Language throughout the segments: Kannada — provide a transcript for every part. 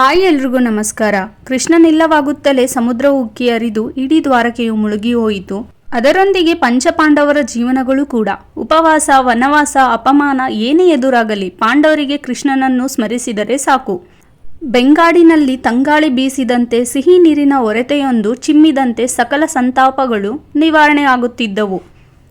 ಆಯ್ ಎಲ್ರಿಗೂ ನಮಸ್ಕಾರ. ಕೃಷ್ಣನಿಲ್ಲವಾಗುತ್ತಲೇ ಸಮುದ್ರ ಉಕ್ಕಿ ಹರಿದು ಇಡೀ ದ್ವಾರಕೆಯು ಮುಳುಗಿ ಹೋಯಿತು. ಅದರೊಂದಿಗೆ ಪಂಚಪಾಂಡವರ ಜೀವನಗಳು ಕೂಡ. ಉಪವಾಸ, ವನವಾಸ, ಅಪಮಾನ ಏನೇ ಎದುರಾಗಲಿ ಪಾಂಡವರಿಗೆ ಕೃಷ್ಣನನ್ನು ಸ್ಮರಿಸಿದರೆ ಸಾಕು. ಬೆಂಗಾಡಿನಲ್ಲಿ ತಂಗಾಳಿ ಬೀಸಿದಂತೆ ಸಿಹಿ ನೀರಿನ ಒರೆತೆಯೊಂದು ಚಿಮ್ಮಿದಂತೆ ಸಕಲ ಸಂತಾಪಗಳು ನಿವಾರಣೆ ಆಗುತ್ತಿದ್ದವು.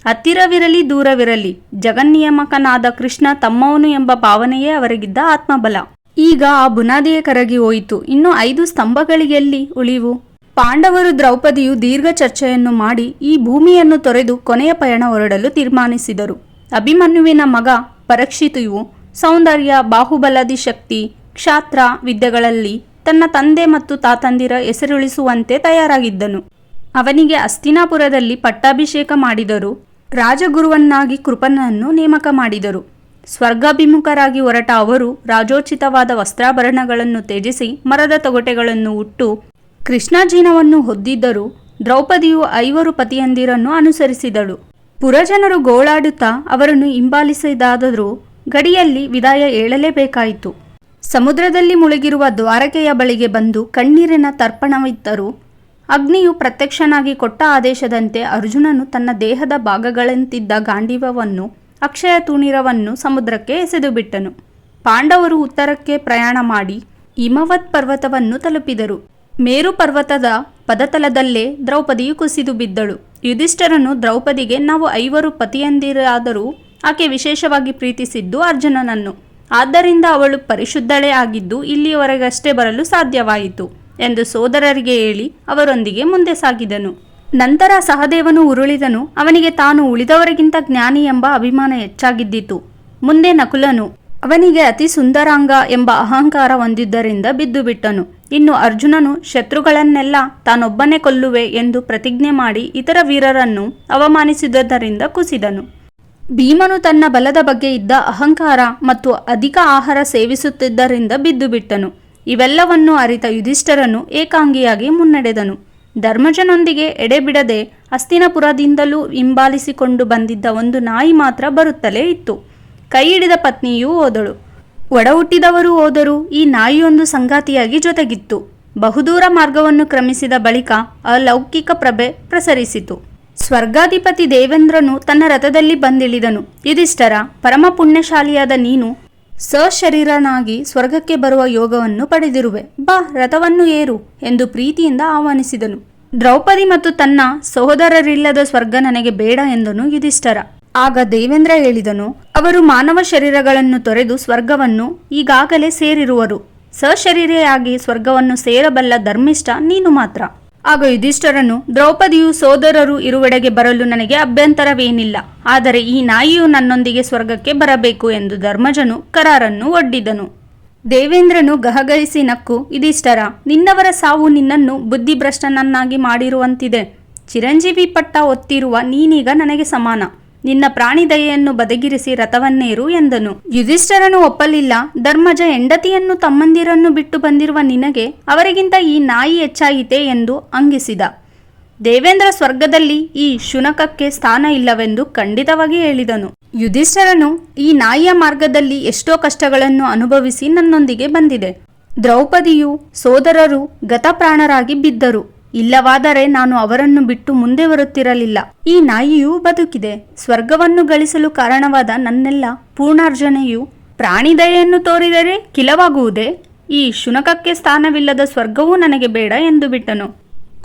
ಹತ್ತಿರವಿರಲಿ, ದೂರವಿರಲಿ, ಜಗನ್ನಿಯಮಕನಾದ ಕೃಷ್ಣ ತಮ್ಮವನು ಎಂಬ ಭಾವನೆಯೇ ಅವರಿಗಿದ್ದ ಆತ್ಮಬಲ. ಈಗ ಆ ಬುನಾದಿಯೇ ಕರಗಿ ಹೋಯಿತು. ಇನ್ನು ಐದು ಸ್ತಂಭಗಳಿಗೆಲ್ಲಿ ಉಳಿವು? ಪಾಂಡವರು ದ್ರೌಪದಿಯು ದೀರ್ಘ ಚರ್ಚೆಯನ್ನು ಮಾಡಿ ಈ ಭೂಮಿಯನ್ನು ತೊರೆದು ಕೊನೆಯ ಪಯಣ ಹೊರಡಲು ತೀರ್ಮಾನಿಸಿದರು. ಅಭಿಮನ್ಯುವಿನ ಮಗ ಪರಕ್ಷಿತಿಯು ಸೌಂದರ್ಯ, ಬಾಹುಬಲದಿ ಶಕ್ತಿ, ಕ್ಷಾತ್ರ ವಿದ್ಯೆಗಳಲ್ಲಿ ತನ್ನ ತಂದೆ ಮತ್ತು ತಾತಂದಿರ ಹೆಸರುಳಿಸುವಂತೆ ತಯಾರಾಗಿದ್ದನು. ಅವನಿಗೆ ಅಸ್ತಿನಾಪುರದಲ್ಲಿ ಪಟ್ಟಾಭಿಷೇಕ ಮಾಡಿದರು. ರಾಜಗುರುವನ್ನಾಗಿ ಕೃಪನನ್ನು ನೇಮಕ ಮಾಡಿದರು. ಸ್ವರ್ಗಾಭಿಮುಖರಾಗಿ ಹೊರಟ ಅವರು ರಾಜೋಚಿತವಾದ ವಸ್ತ್ರಾಭರಣಗಳನ್ನು ತ್ಯಜಿಸಿ ಮರದ ತೊಗಟೆಗಳನ್ನು ಉಟ್ಟು ಕೃಷ್ಣಾಜೀನವನ್ನು ಹೊದ್ದಿದ್ದರು ದ್ರೌಪದಿಯು ಐವರು ಪತಿಯಂದಿರನ್ನು ಅನುಸರಿಸಿದಳು. ಪುರಜನರು ಗೋಳಾಡುತ್ತಾ ಅವರನ್ನು ಹಿಂಬಾಲಿಸಿದಾದರೂ ಗಡಿಯಲ್ಲಿ ವಿದಾಯ ಹೇಳಲೇಬೇಕಾಯಿತು. ಸಮುದ್ರದಲ್ಲಿ ಮುಳುಗಿರುವ ದ್ವಾರಕೆಯ ಬಳಿಗೆ ಬಂದು ಕಣ್ಣೀರಿನ ತರ್ಪಣವಿತ್ತರು. ಅಗ್ನಿಯು ಪ್ರತ್ಯಕ್ಷನಾಗಿ ಕೊಟ್ಟ ಆದೇಶದಂತೆ ಅರ್ಜುನನು ತನ್ನ ದೇಹದ ಭಾಗಗಳಂತಿದ್ದ ಗಾಂಡೀವವನ್ನು ಅಕ್ಷಯ ತುಣಿರವನ್ನು ಸಮುದ್ರಕ್ಕೆ ಎಸೆದುಬಿಟ್ಟನು. ಪಾಂಡವರು ಉತ್ತರಕ್ಕೆ ಪ್ರಯಾಣ ಮಾಡಿ ಹಿಮವತ್ ಪರ್ವತವನ್ನು ತಲುಪಿದರು. ಮೇರು ಪರ್ವತದ ಪದತಲದಲ್ಲೇ ದ್ರೌಪದಿಯು ಕುಸಿದು ಬಿದ್ದಳು. ಯುಧಿಷ್ಠರನು ದ್ರೌಪದಿಗೆ ನಾವು ಐವರು ಪತಿಯಂದಿರಾದರೂ ಆಕೆ ವಿಶೇಷವಾಗಿ ಪ್ರೀತಿಸಿದ್ದು ಅರ್ಜುನನನ್ನು. ಆದ್ದರಿಂದ ಅವಳು ಪರಿಶುದ್ಧಳೇ ಆಗಿದ್ದು ಇಲ್ಲಿಯವರೆಗಷ್ಟೇ ಬರಲು ಸಾಧ್ಯವಾಯಿತು ಎಂದು ಸೋದರರಿಗೆ ಹೇಳಿ ಅವರೊಂದಿಗೆ ಮುಂದೆ ಸಾಗಿದನು. ನಂತರ ಸಹದೇವನು ಉರುಳಿದನು. ಅವನಿಗೆ ತಾನು ಉಳಿದವರಿಗಿಂತ ಜ್ಞಾನಿ ಎಂಬ ಅಭಿಮಾನ ಹೆಚ್ಚಾಗಿದ್ದಿತು. ಮುಂದೆ ನಕುಲನು, ಅವನಿಗೆ ಅತಿ ಸುಂದರಾಂಗ ಎಂಬ ಅಹಂಕಾರ ಹೊಂದಿದ್ದರಿಂದ ಬಿದ್ದು ಬಿಟ್ಟನು ಇನ್ನು ಅರ್ಜುನನು, ಶತ್ರುಗಳನ್ನೆಲ್ಲ ತಾನೊಬ್ಬನೇ ಕೊಲ್ಲುವೆ ಎಂದು ಪ್ರತಿಜ್ಞೆ ಮಾಡಿ ಇತರ ವೀರರನ್ನು ಅವಮಾನಿಸಿದ್ದರಿಂದ ಕುಸಿದನು. ಭೀಮನು ತನ್ನ ಬಲದ ಬಗ್ಗೆ ಇದ್ದ ಅಹಂಕಾರ ಮತ್ತು ಅಧಿಕ ಆಹಾರ ಸೇವಿಸುತ್ತಿದ್ದರಿಂದ ಬಿದ್ದು ಬಿಟ್ಟನು ಇವೆಲ್ಲವನ್ನು ಅರಿತ ಯುಧಿಷ್ಠರನು ಏಕಾಂಗಿಯಾಗಿ ಮುನ್ನಡೆದನು. ಧರ್ಮಜನೊಂದಿಗೆ ಎಡೆಬಿಡದೆ ಅಸ್ತಿನಪುರದಿಂದಲೂ ಹಿಂಬಾಲಿಸಿಕೊಂಡು ಬಂದಿದ್ದ ಒಂದು ನಾಯಿ ಮಾತ್ರ ಬರುತ್ತಲೇ ಇತ್ತು. ಕೈ ಹಿಡಿದ ಪತ್ನಿಯೂ ಹೋದಳು. ಒಡ ಹುಟ್ಟಿದವರು ಹೋದರೂ ಈ ನಾಯಿಯೊಂದು ಸಂಗಾತಿಯಾಗಿ ಜೊತೆಗಿತ್ತು. ಬಹುದೂರ ಮಾರ್ಗವನ್ನು ಕ್ರಮಿಸಿದ ಬಳಿಕ ಅಲೌಕಿಕ ಪ್ರಭೆ ಪ್ರಸರಿಸಿತು. ಸ್ವರ್ಗಾಧಿಪತಿ ದೇವೇಂದ್ರನು ತನ್ನ ರಥದಲ್ಲಿ ಬಂದಿಳಿದನು. ಇದಿಷ್ಟರ ಪರಮ ಪುಣ್ಯಶಾಲಿಯಾದ ನೀನು ಸಶರೀರನಾಗಿ ಸ್ವರ್ಗಕ್ಕೆ ಬರುವ ಯೋಗವನ್ನು ಪಡೆದಿರುವೆ. ಬಾ, ರಥವನ್ನು ಏರು ಎಂದು ಪ್ರೀತಿಯಿಂದ ಆಹ್ವಾನಿಸಿದನು. ದ್ರೌಪದಿ ಮತ್ತು ತನ್ನ ಸಹೋದರರಿಲ್ಲದ ಸ್ವರ್ಗ ನನಗೆ ಬೇಡ ಎಂದನು ಯುಧಿಷ್ಠರ. ಆಗ ದೇವೇಂದ್ರ ಹೇಳಿದನು, ಅವರು ಮಾನವ ಶರೀರಗಳನ್ನು ತೊರೆದು ಸ್ವರ್ಗವನ್ನು ಈಗಾಗಲೇ ಸೇರಿರುವರು. ಸಶರೀರೆಯಾಗಿ ಸ್ವರ್ಗವನ್ನು ಸೇರಬಲ್ಲ ಧರ್ಮಿಷ್ಠ ನೀನು ಮಾತ್ರ. ಆಗ ಯುಧಿಷ್ಠರನು ದ್ರೌಪದಿಯು ಸೋದರರು ಇರುವೆಡೆಗೆ ಬರಲು ನನಗೆ ಅಭ್ಯಂತರವೇನಿಲ್ಲ. ಆದರೆ ಈ ನಾಯಿಯು ನನ್ನೊಂದಿಗೆ ಸ್ವರ್ಗಕ್ಕೆ ಬರಬೇಕು ಎಂದು ಧರ್ಮಜನು ಕರಾರನ್ನು ಒಡ್ಡಿದನು. ದೇವೇಂದ್ರನು ಗಹಗಹಿಸಿ ನಕ್ಕು ಇದಿಷ್ಟರ ನಿನ್ನವರ ಸಾವು ನಿನ್ನನ್ನು ಬುದ್ಧಿಭ್ರಷ್ಟನನ್ನಾಗಿ ಮಾಡಿರುವಂತಿದೆ. ಚಿರಂಜೀವಿ ಪಟ್ಟ ಒತ್ತಿರುವ ನೀನೀಗ ನನಗೆ ಸಮಾನ. ನಿನ್ನ ಪ್ರಾಣಿ ದಯೆಯನ್ನು ಬದಗಿರಿಸಿ ರಥವನ್ನೇರು ಎಂದನು. ಯುಧಿಷ್ಠರನು ಒಪ್ಪಲಿಲ್ಲ. ಧರ್ಮಜ ಹೆಂಡತಿಯನ್ನು ತಮ್ಮಂದಿರನ್ನು ಬಿಟ್ಟು ಬಂದಿರುವ ನಿನಗೆ ಅವರಿಗಿಂತ ಈ ನಾಯಿ ಹೆಚ್ಚಾಯಿತೆ ಎಂದು ಅಂಗಿಸಿದ. ದೇವೇಂದ್ರ ಸ್ವರ್ಗದಲ್ಲಿ ಈ ಶುನಕಕ್ಕೆ ಸ್ಥಾನ ಇಲ್ಲವೆಂದು ಖಂಡಿತವಾಗಿ ಹೇಳಿದನು. ಯುಧಿಷ್ಠರನು ಈ ನಾಯಿಯ ಮಾರ್ಗದಲ್ಲಿ ಎಷ್ಟೋ ಕಷ್ಟಗಳನ್ನು ಅನುಭವಿಸಿ ನನ್ನೊಂದಿಗೆ ಬಂದಿದೆ. ದ್ರೌಪದಿಯು ಸೋದರರು ಗತಪ್ರಾಣರಾಗಿ ಬಿದ್ದರು. ಇಲ್ಲವಾದರೆ ನಾನು ಅವರನ್ನು ಬಿಟ್ಟು ಮುಂದೆ ಬರುತ್ತಿರಲಿಲ್ಲ. ಈ ನಾಯಿಯು ಬದುಕಿದೆ. ಸ್ವರ್ಗವನ್ನು ಗಳಿಸಲು ಕಾರಣವಾದ ನನ್ನೆಲ್ಲ ಪೂರ್ಣಾರ್ಜನೆಯು ಪ್ರಾಣಿದಯೆಯನ್ನು ತೋರಿದರೆ ಕಿಲವಾಗುವುದೇ? ಈ ಶುನಕಕ್ಕೆ ಸ್ಥಾನವಿಲ್ಲದ ಸ್ವರ್ಗವೂ ನನಗೆ ಬೇಡ ಎಂದು ಬಿಟ್ಟನು.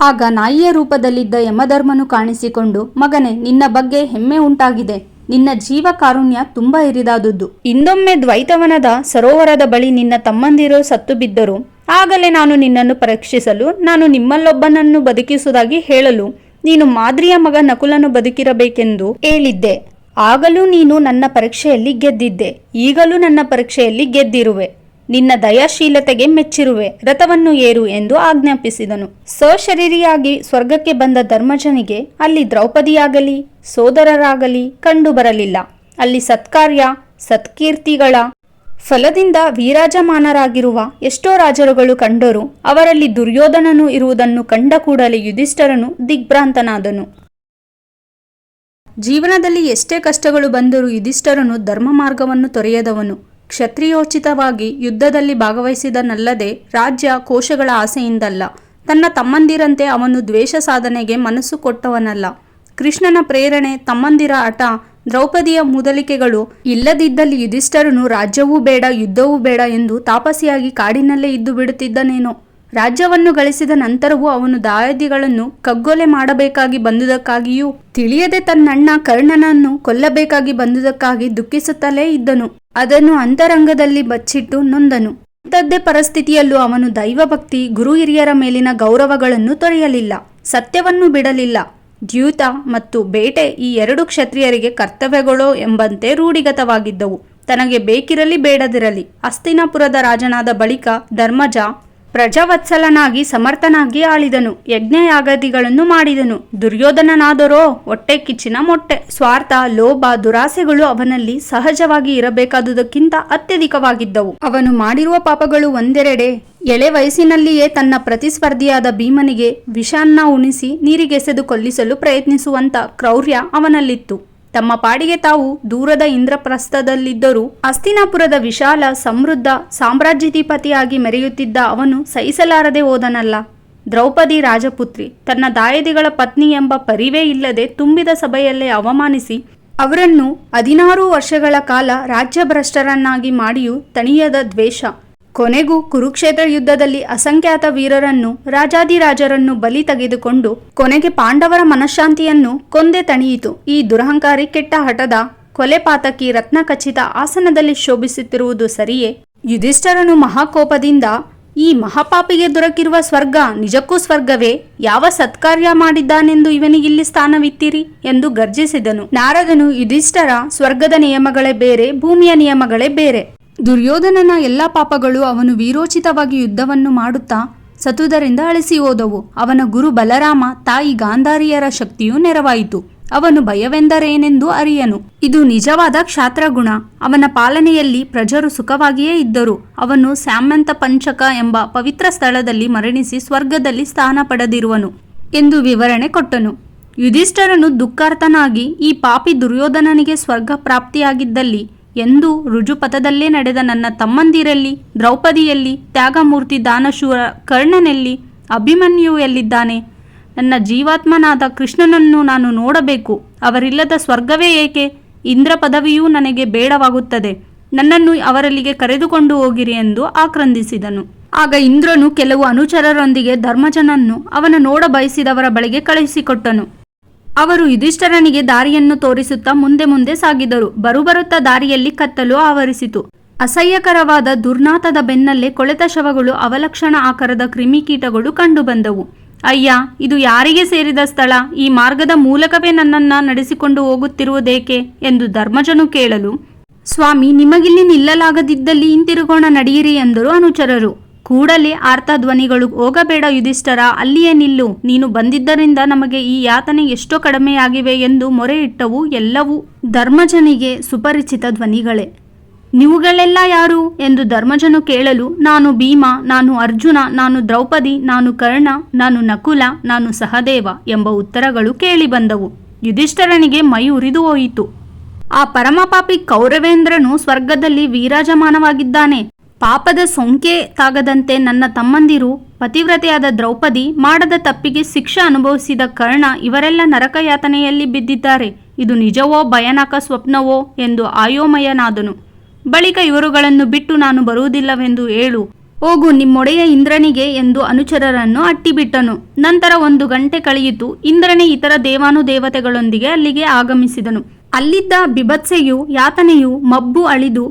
ಆಗ ನಾಯಿಯ ರೂಪದಲ್ಲಿದ್ದ ಯಮಧರ್ಮನು ಕಾಣಿಸಿಕೊಂಡು, ಮಗನೇ, ನಿನ್ನ ಬಗ್ಗೆ ಹೆಮ್ಮೆ ಉಂಟಾಗಿದೆ. ನಿನ್ನ ಜೀವ ಕಾರುಣ್ಯ ತುಂಬಾ ಇರಿದಾದುದು ಇಂದೊಮ್ಮೆ ದ್ವೈತವನದ ಸರೋವರದ ಬಳಿ ನಿನ್ನ ತಮ್ಮಂದಿರು ಸತ್ತು ಬಿದ್ದರು. ಆಗಲೇ ನಾನು ನಿನ್ನನ್ನು ಪರೀಕ್ಷಿಸಲು, ನಾನು ನಿಮ್ಮಲ್ಲೊಬ್ಬನನ್ನು ಬದುಕಿಸುವುದಾಗಿ ಹೇಳಲು, ನೀನು ಮಾದ್ರಿಯ ಮಗ ನಕುಲನ್ನು ಬದುಕಿರಬೇಕೆಂದು ಹೇಳಿದ್ದೆ. ಆಗಲೂ ನೀನು ನನ್ನ ಪರೀಕ್ಷೆಯಲ್ಲಿ ಗೆದ್ದಿದ್ದೆ. ಈಗಲೂ ನನ್ನ ಪರೀಕ್ಷೆಯಲ್ಲಿ ಗೆದ್ದಿರುವೆ. ನಿನ್ನ ದಯಾಶೀಲತೆಗೆ ಮೆಚ್ಚಿರುವೆ. ರಥವನ್ನು ಏರು ಎಂದು ಆಜ್ಞಾಪಿಸಿದನು. ಸಶರೀರಿಯಾಗಿ ಸ್ವರ್ಗಕ್ಕೆ ಬಂದ ಧರ್ಮಜನಿಗೆ ಅಲ್ಲಿ ದ್ರೌಪದಿಯಾಗಲಿ, ಸೋದರರಾಗಲಿ ಕಂಡುಬರಲಿಲ್ಲ. ಅಲ್ಲಿ ಸತ್ಕಾರ್ಯ, ಸತ್ಕೀರ್ತಿಗಳ ಫಲದಿಂದ ವೀರಾಜಮಾನರಾಗಿರುವ ಎಷ್ಟೋ ರಾಜರುಗಳು ಕಂಡರು ಅವರಲ್ಲಿ ದುರ್ಯೋಧನನು ಇರುವುದನ್ನು ಕಂಡ ಕೂಡಲೇ ಯುಧಿಷ್ಠರನು ದಿಗ್ಭ್ರಾಂತನಾದನು. ಜೀವನದಲ್ಲಿ ಎಷ್ಟೇ ಕಷ್ಟಗಳು ಬಂದರೂ ಯುಧಿಷ್ಠರನು ಧರ್ಮ ಮಾರ್ಗವನ್ನು ತೊರೆಯದವನು. ಕ್ಷತ್ರಿಯೋಚಿತವಾಗಿ ಯುದ್ಧದಲ್ಲಿ ಭಾಗವಹಿಸಿದನಲ್ಲದೆ ರಾಜ್ಯ ಕೋಶಗಳ ಆಸೆಯಿಂದಲ್ಲ. ತನ್ನ ತಮ್ಮಂದಿರಂತೆ ಅವನು ದ್ವೇಷ ಸಾಧನೆಗೆ ಮನಸ್ಸು ಕೊಟ್ಟವನಲ್ಲ. ಕೃಷ್ಣನ ಪ್ರೇರಣೆ ತಮ್ಮಂದಿರ ಹಠ ದ್ರೌಪದಿಯ ಮೂದಲಿಕೆಗಳು ಇಲ್ಲದಿದ್ದಲ್ಲಿ ಯುಧಿಷ್ಠರನು ರಾಜ್ಯವೂ ಬೇಡ, ಯುದ್ಧವೂ ಬೇಡ ಎಂದು ತಾಪಸಿಯಾಗಿ ಕಾಡಿನಲ್ಲೇ ಇದ್ದು ಬಿಡುತ್ತಿದ್ದನೇನೋ. ರಾಜ್ಯವನ್ನು ಗಳಿಸಿದ ನಂತರವೂ ಅವನು ದಾಯದಿಗಳನ್ನು ಕಗ್ಗೊಲೆ ಮಾಡಬೇಕಾಗಿ ಬಂದುದಕ್ಕಾಗಿಯೂ, ತಿಳಿಯದೆ ತನ್ನಣ್ಣ ಕರ್ಣನನ್ನು ಕೊಲ್ಲಬೇಕಾಗಿ ಬಂದುದಕ್ಕಾಗಿ ದುಃಖಿಸುತ್ತಲೇ ಇದ್ದನು. ಅದನ್ನು ಅಂತರಂಗದಲ್ಲಿ ಬಚ್ಚಿಟ್ಟು ನೊಂದನು. ಇಂಥದ್ದೇ ಪರಿಸ್ಥಿತಿಯಲ್ಲೂ ಅವನು ದೈವಭಕ್ತಿ, ಗುರು ಹಿರಿಯರ ಮೇಲಿನ ಗೌರವಗಳನ್ನು ತೊರೆಯಲಿಲ್ಲ. ಸತ್ಯವನ್ನು ಬಿಡಲಿಲ್ಲ. ದ್ಯೂತ ಮತ್ತು ಬೇಟೆ ಈ ಎರಡು ಕ್ಷತ್ರಿಯರಿಗೆ ಕರ್ತವ್ಯಗಳು ಎಂಬಂತೆ ರೂಢಿಗತವಾಗಿದ್ದವು. ತನಗೆ ಬೇಕಿರಲಿ ಬೇಡದಿರಲಿ. ಅಸ್ತಿನಾಪುರದ ರಾಜನಾದ ಬಳಿಕ ಧರ್ಮಜ ಪ್ರಜವತ್ಸಲನಾಗಿ ಸಮರ್ಥನಾಗಿ ಆಳಿದನು, ಯಜ್ಞಯಾಗದಿಗಳನ್ನು ಮಾಡಿದನು. ದುರ್ಯೋಧನನಾದರೋ, ಹೊಟ್ಟೆ ಕಿಚ್ಚಿನ ಮೊಟ್ಟೆ, ಸ್ವಾರ್ಥ, ಲೋಭ, ದುರಾಸೆಗಳು ಅವನಲ್ಲಿ ಸಹಜವಾಗಿ ಇರಬೇಕಾದುದಕ್ಕಿಂತ ಅತ್ಯಧಿಕವಾಗಿದ್ದವು. ಅವನು ಮಾಡಿರುವ ಪಾಪಗಳು ಒಂದೆರಡೆ. ಎಳೆ ವಯಸ್ಸಿನಲ್ಲಿಯೇ ತನ್ನ ಪ್ರತಿಸ್ಪರ್ಧಿಯಾದ ಭೀಮನಿಗೆ ವಿಷಾನ್ನ ಉಣಿಸಿ ನೀರಿಗೆಸೆದು ಕೊಲ್ಲಿಸಲು ಪ್ರಯತ್ನಿಸುವಂತ ಕ್ರೌರ್ಯ ಅವನಲ್ಲಿತ್ತು. ತಮ್ಮ ಪಾಡಿಗೆ ತಾವು ದೂರದ ಇಂದ್ರಪ್ರಸ್ಥದಲ್ಲಿದ್ದರೂ ಅಸ್ತಿನಾಪುರದ ವಿಶಾಲ, ಸಮೃದ್ಧ ಸಾಮ್ರಾಜ್ಯಾಧಿಪತಿಯಾಗಿ ಮೆರೆಯುತ್ತಿದ್ದ ಅವನು ಸಹಿಸಲಾರದೆ ಹೋದನಲ್ಲ. ದ್ರೌಪದಿ ರಾಜಪುತ್ರಿ ತನ್ನ ದಾಯದಿಗಳ ಪತ್ನಿ ಎಂಬ ಪರಿವೇ ಇಲ್ಲದೆ ತುಂಬಿದ ಸಭೆಯಲ್ಲೇ ಅವಮಾನಿಸಿ ಅವರನ್ನು ಹದಿನಾರು ವರ್ಷಗಳ ಕಾಲ ರಾಜ್ಯಭ್ರಷ್ಟರನ್ನಾಗಿ ಮಾಡಿಯೂ ತಣಿಯದ ದ್ವೇಷ ಕೊನೆಗೂ ಕುರುಕ್ಷೇತ್ರ ಯುದ್ಧದಲ್ಲಿ ಅಸಂಖ್ಯಾತ ವೀರರನ್ನು ರಾಜಾದಿರಾಜರನ್ನು ಬಲಿ ತೆಗೆದುಕೊಂಡು ಕೊನೆಗೆ ಪಾಂಡವರ ಮನಃಶಾಂತಿಯನ್ನು ಕೊಂದೆ ತಣಿಯಿತು. ಈ ದುರಹಂಕಾರಿ ಕೆಟ್ಟ ಹಠದ ಕೊಲೆಪಾತಕಿ ರತ್ನಖಚಿತ ಆಸನದಲ್ಲಿ ಶೋಭಿಸುತ್ತಿರುವುದು ಸರಿಯೇ? ಯುಧಿಷ್ಠರನು ಮಹಾಕೋಪದಿಂದ ಈ ಮಹಾಪಾಪಿಗೆ ದೊರಕಿರುವ ಸ್ವರ್ಗ ನಿಜಕ್ಕೂ ಸ್ವರ್ಗವೇ? ಯಾವ ಸತ್ಕಾರ್ಯ ಮಾಡಿದ್ದಾನೆಂದು ಇವನಿಗಿಲ್ಲಿ ಸ್ಥಾನವಿತ್ತಿರಿ? ಎಂದು ಗರ್ಜಿಸಿದನು. ನಾರದನು ಯುಧಿಷ್ಠರ ಸ್ವರ್ಗದ ನಿಯಮಗಳೇ ಬೇರೆ, ಭೂಮಿಯ ನಿಯಮಗಳೇ ಬೇರೆ. ದುರ್ಯೋಧನನ ಎಲ್ಲ ಪಾಪಗಳು ಅವನು ವೀರೋಚಿತವಾಗಿ ಯುದ್ಧವನ್ನು ಮಾಡುತ್ತಾ ಸತುದರಿಂದ ಅಳಿಸಿ ಹೋದವು. ಅವನ ಗುರು ಬಲರಾಮ, ತಾಯಿ ಗಾಂಧಾರಿಯರ ಶಕ್ತಿಯು ನೆರವಾಯಿತು. ಅವನು ಭಯವೆಂದರೇನೆಂದು ಅರಿಯನು. ಇದು ನಿಜವಾದ ಕ್ಷಾತ್ರಗುಣ. ಅವನ ಪಾಲನೆಯಲ್ಲಿ ಪ್ರಜರು ಸುಖವಾಗಿಯೇ ಇದ್ದರು. ಅವನು ಸ್ಯಾಮಂತ ಪಂಚಕ ಎಂಬ ಪವಿತ್ರ ಸ್ಥಳದಲ್ಲಿ ಮರಣಿಸಿ ಸ್ವರ್ಗದಲ್ಲಿ ಸ್ಥಾನ ಪಡೆದಿರುವನು ಎಂದು ವಿವರಣೆ ಕೊಟ್ಟನು. ಯುಧಿಷ್ಠರನು ದುಃಖಾರ್ಥನಾಗಿ ಈ ಪಾಪಿ ದುರ್ಯೋಧನನಿಗೆ ಸ್ವರ್ಗ ಪ್ರಾಪ್ತಿಯಾಗಿದ್ದಲ್ಲಿ ಎಂದು ರುಜುಪಥದಲ್ಲೇ ನಡೆದ ನನ್ನ ತಮ್ಮಂದಿರಲ್ಲಿ, ದ್ರೌಪದಿಯಲ್ಲಿ, ತ್ಯಾಗಮೂರ್ತಿ ದಾನಶೂರ ಕರ್ಣನಲ್ಲಿ ಅಭಿಮನ್ಯು ಎಲ್ಲಿದ್ದಾನೆ ನನ್ನ ಜೀವಾತ್ಮನಾದ ಕೃಷ್ಣನನ್ನು ನಾನು ನೋಡಬೇಕು. ಅವರಿಲ್ಲದ ಸ್ವರ್ಗವೇ ಏಕೆ? ಇಂದ್ರ ಪದವಿಯೂ ನನಗೆ ಬೇಡವಾಗುತ್ತದೆ. ನನ್ನನ್ನು ಅವರಲ್ಲಿಗೆ ಕರೆದುಕೊಂಡು ಹೋಗಿರಿ ಎಂದು ಆಕ್ರಂದಿಸಿದನು. ಆಗ ಇಂದ್ರನು ಕೆಲವು ಅನುಚರರೊಂದಿಗೆ ಧರ್ಮಜನನ್ನು ಅವನ ನೋಡ ಬಯಸಿದವರ ಬಳಿಗೆ ಕಳುಹಿಸಿಕೊಟ್ಟನು. ಅವರು ಯುಧಿಷ್ಠರನಿಗೆ ದಾರಿಯನ್ನು ತೋರಿಸುತ್ತಾ ಮುಂದೆ ಮುಂದೆ ಸಾಗಿದರು. ಬರುಬರುತ್ತಾ ದಾರಿಯಲ್ಲಿ ಕತ್ತಲು ಆವರಿಸಿತು. ಅಸಹ್ಯಕರವಾದ ದುರ್ನಾಥದ ಬೆನ್ನಲ್ಲೇ ಕೊಳೆತ ಶವಗಳು ಅವಲಕ್ಷಣ ಆಕಾರದ ಕ್ರಿಮಿಕೀಟಗಳು ಕಂಡುಬಂದವು. ಅಯ್ಯ, ಇದು ಯಾರಿಗೆ ಸೇರಿದ ಸ್ಥಳ? ಈ ಮಾರ್ಗದ ಮೂಲಕವೇ ನನ್ನನ್ನ ನಡೆಸಿಕೊಂಡು ಹೋಗುತ್ತಿರುವುದೇಕೆ? ಎಂದು ಧರ್ಮಜನು ಕೇಳಲು, ಸ್ವಾಮಿ, ನಿಮಗಿಲ್ಲಿ ನಿಲ್ಲಲಾಗದಿದ್ದಲ್ಲಿ ಹಿಂತಿರುಗೋಣ ನಡೆಯಿರಿ ಎಂದರು ಅನುಚರರು. ಕೂಡಲೇ ಆರ್ತ ಧ್ವನಿಗಳು ಹೋಗಬೇಡ ಯುಧಿಷ್ಠರ, ಅಲ್ಲಿಯೇ ನಿಲ್ಲು, ನೀನು ಬಂದಿದ್ದರಿಂದ ನಮಗೆ ಈ ಯಾತನೆ ಎಷ್ಟೋ ಕಡಿಮೆಯಾಗಿವೆ ಎಂದು ಮೊರೆ ಇಟ್ಟವು ಎಲ್ಲವೂ ಧರ್ಮಜನಿಗೆ ಸುಪರಿಚಿತ ಧ್ವನಿಗಳೇ. ನೀವುಗಳೆಲ್ಲ ಯಾರು? ಎಂದು ಧರ್ಮಜನು ಕೇಳಲು, ನಾನು ಭೀಮ, ನಾನು ಅರ್ಜುನ, ನಾನು ದ್ರೌಪದಿ, ನಾನು ಕರ್ಣ, ನಾನು ನಕುಲ, ನಾನು ಸಹದೇವ ಎಂಬ ಉತ್ತರಗಳು ಕೇಳಿಬಂದವು. ಯುಧಿಷ್ಠರನಿಗೆ ಮೈ ಉರಿದು ಹೋಯಿತು. ಆ ಪರಮಪಾಪಿ ಕೌರವೇಂದ್ರನು ಸ್ವರ್ಗದಲ್ಲಿ ವೀರಾಜಮಾನವಾಗಿದ್ದಾನೆ. ಪಾಪದ ಸೊಂಕೆ ತಾಗದಂತೆ ನನ್ನ ತಮ್ಮಂದಿರು, ಪತಿವ್ರತೆಯಾದ ದ್ರೌಪದಿ ಮಾಡದ ತಪ್ಪಿಗೆ ಶಿಕ್ಷೆ ಅನುಭವಿಸಿದ ಕರ್ಣ ಇವರೆಲ್ಲ ನರಕಯಾತನೆಯಲ್ಲಿ ಬಿದ್ದಿದ್ದಾರೆ. ಇದು ನಿಜವೋ ಭಯಾನಕ ಸ್ವಪ್ನವೋ ಎಂದು ಆಯೋಮಯನಾದನು. ಬಳಿಕ ಇವರುಗಳನ್ನು ಬಿಟ್ಟು ನಾನು ಬರುವುದಿಲ್ಲವೆಂದು ಹೇಳು. ಹೋಗು, ನಿಮ್ಮೊಡೆಯ ಇಂದ್ರನಿಗೆ ಎಂದು ಅನುಚರರನ್ನು ಅಟ್ಟಿಬಿಟ್ಟನು. ನಂತರ ಒಂದು ಗಂಟೆ ಕಳೆಯಿತು. ಇಂದ್ರನೇ ಇತರ ದೇವಾನುದೇವತೆಗಳೊಂದಿಗೆ ಅಲ್ಲಿಗೆ ಆಗಮಿಸಿದನು. ಅಲ್ಲಿದ್ದ ಬಿಭತ್ಸೆಯು, ಯಾತನೆಯು ಮಬ್ಬು ಅಳಿದು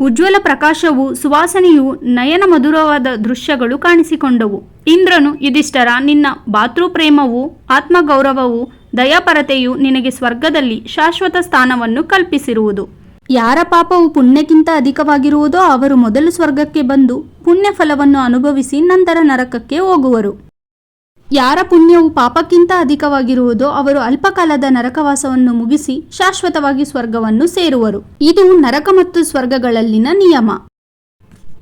ಉಜ್ವಲ ಪ್ರಕಾಶವು ಸುವಾಸನೆಯು ನಯನ ಮಧುರವಾದ ದೃಶ್ಯಗಳು ಕಾಣಿಸಿಕೊಂಡವು. ಇಂದ್ರನು, ಯುಧಿಷ್ಠರ, ನಿನ್ನ ಭಾತೃಪ್ರೇಮವು, ಆತ್ಮಗೌರವವು, ದಯಾಪರತೆಯು ನಿನಗೆ ಸ್ವರ್ಗದಲ್ಲಿ ಶಾಶ್ವತ ಸ್ಥಾನವನ್ನು ಕಲ್ಪಿಸಿರುವುದು. ಯಾರ ಪಾಪವು ಪುಣ್ಯಕ್ಕಿಂತ ಅಧಿಕವಾಗಿರುವುದೋ ಅವರು ಮೊದಲು ಸ್ವರ್ಗಕ್ಕೆ ಬಂದು ಪುಣ್ಯ ಫಲವನ್ನು ಅನುಭವಿಸಿ ನಂತರ ನರಕಕ್ಕೆ ಹೋಗುವರು. ಯಾರ ಪುಣ್ಯವು ಪಾಪಕ್ಕಿಂತ ಅಧಿಕವಾಗಿರುವುದೋ ಅವರು ಅಲ್ಪಕಾಲದ ನರಕವಾಸವನ್ನು ಮುಗಿಸಿ ಶಾಶ್ವತವಾಗಿ ಸ್ವರ್ಗವನ್ನು ಸೇರುವರು. ಇದು ನರಕ ಮತ್ತು ಸ್ವರ್ಗಗಳಲ್ಲಿನ ನಿಯಮ.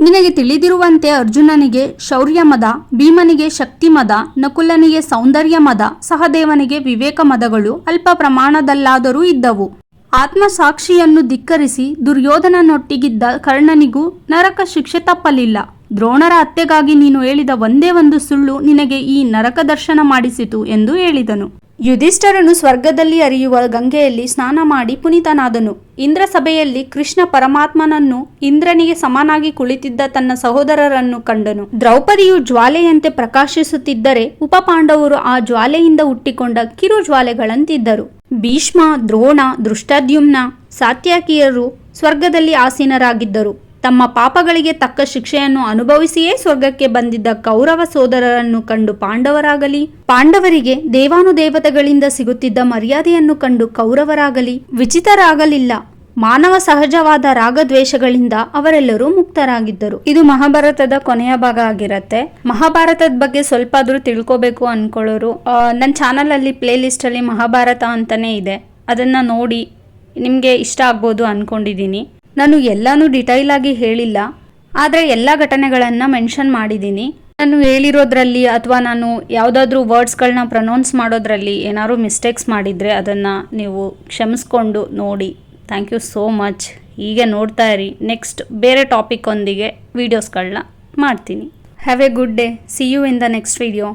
ನಿನಗೆ ತಿಳಿದಿರುವಂತೆ ಅರ್ಜುನನಿಗೆ ಶೌರ್ಯ ಮದ ಭೀಮನಿಗೆ ಶಕ್ತಿ ಮದ ನಕುಲನಿಗೆ ಸೌಂದರ್ಯ ಮದ ಸಹದೇವನಿಗೆ ವಿವೇಕ ಮದಗಳು ಅಲ್ಪ ಪ್ರಮಾಣದಲ್ಲಾದರೂ ಇದ್ದವು. ಆತ್ಮಸಾಕ್ಷಿಯನ್ನು ಧಿಕ್ಕರಿಸಿ ದುರ್ಯೋಧನನೊಟ್ಟಿಗಿದ್ದ ಕರ್ಣನಿಗೂ ನರಕ ಶಿಕ್ಷೆ ತಪ್ಪಲಿಲ್ಲ. ದ್ರೋಣರ ಹತ್ಯೆಗಾಗಿ ನೀನು ಹೇಳಿದ ಒಂದೇ ಒಂದು ಸುಳ್ಳು ನಿನಗೆ ಈ ನರಕ ದರ್ಶನ ಮಾಡಿಸಿತು ಎಂದು ಹೇಳಿದನು. ಯುಧಿಷ್ಠರನು ಸ್ವರ್ಗದಲ್ಲಿ ಅರಿಯುವ ಗಂಗೆಯಲ್ಲಿ ಸ್ನಾನ ಮಾಡಿ ಪುನೀತನಾದನು. ಇಂದ್ರ ಸಭೆಯಲ್ಲಿ ಕೃಷ್ಣ ಪರಮಾತ್ಮನನ್ನು ಇಂದ್ರನಿಗೆ ಸಮನಾಗಿ ಕುಳಿತಿದ್ದ ತನ್ನ ಸಹೋದರರನ್ನು ಕಂಡನು. ದ್ರೌಪದಿಯು ಜ್ವಾಲೆಯಂತೆ ಪ್ರಕಾಶಿಸುತ್ತಿದ್ದರೆ ಉಪಪಾಂಡವರು ಆ ಜ್ವಾಲೆಯಿಂದ ಹುಟ್ಟಿಕೊಂಡ ಕಿರು ಜ್ವಾಲೆಗಳಂತಿದ್ದರು. ಭೀಷ್ಮ, ದ್ರೋಣ ದೃಷ್ಟದ್ಯುಮ್ನ ಸಾತ್ಯಾಕಿಯರು ಸ್ವರ್ಗದಲ್ಲಿ ಆಸೀನರಾಗಿದ್ದರು. ತಮ್ಮ ಪಾಪಗಳಿಗೆ ತಕ್ಕ ಶಿಕ್ಷೆಯನ್ನು ಅನುಭವಿಸಿಯೇ ಸ್ವರ್ಗಕ್ಕೆ ಬಂದಿದ್ದ ಕೌರವ ಸೋದರರನ್ನು ಕಂಡು ಪಾಂಡವರಾಗಲಿ. ಪಾಂಡವರಿಗೆ ದೇವಾನುದೇವತೆಗಳಿಂದ ಸಿಗುತ್ತಿದ್ದ ಮರ್ಯಾದೆಯನ್ನು ಕಂಡು ಕೌರವರಾಗಲಿ. ವಿಚಿತರಾಗಲಿಲ್ಲ. ಮಾನವ ಸಹಜವಾದ ರಾಗದ್ವೇಷಗಳಿಂದ ಅವರೆಲ್ಲರೂ ಮುಕ್ತರಾಗಿದ್ದರು. ಇದು ಮಹಾಭಾರತದ ಕೊನೆಯ ಭಾಗ ಆಗಿರತ್ತೆ. ಮಹಾಭಾರತದ ಬಗ್ಗೆ ಸ್ವಲ್ಪ ಆದ್ರೂ ತಿಳ್ಕೋಬೇಕು ಅನ್ಕೊಳ್ಳೋರು. ನನ್ನ ಚಾನಲಲ್ಲಿ ಪ್ಲೇ ಲಿಸ್ಟಲ್ಲಿ ಮಹಾಭಾರತ ಅಂತಾನೆ ಇದೆ. ಅದನ್ನ ನೋಡಿ ನಿಮಗೆ ಇಷ್ಟ ಆಗ್ಬೋದು ಅನ್ಕೊಂಡಿದ್ದೀನಿ ನಾನು ಎಲ್ಲಾನು ಡಿಟೈಲ್ ಆಗಿ ಹೇಳಿಲ್ಲ, ಆದರೆ ಎಲ್ಲ ಘಟನೆಗಳನ್ನು ಮೆನ್ಷನ್ ಮಾಡಿದ್ದೀನಿ ನಾನು ಹೇಳಿರೋದ್ರಲ್ಲಿ ಅಥವಾ ನಾನು ಯಾವುದಾದ್ರೂ ವರ್ಡ್ಸ್ಗಳನ್ನ ಪ್ರೊನೌನ್ಸ್ ಮಾಡೋದ್ರಲ್ಲಿ ಏನಾದರೂ ಮಿಸ್ಟೇಕ್ಸ್ ಮಾಡಿದರೆ ಅದನ್ನು ನೀವು ಕ್ಷಮಿಸ್ಕೊಂಡು ನೋಡಿ. ಥ್ಯಾಂಕ್ ಯು ಸೋ ಮಚ್ ಹೀಗೆ ನೋಡ್ತಾ ಇರಿ. ನೆಕ್ಸ್ಟ್ ಬೇರೆ ಟಾಪಿಕ್ ಒಂದಿಗೆ ವೀಡಿಯೋಸ್ಗಳನ್ನ ಮಾಡ್ತೀನಿ. Have a good day see you in the next video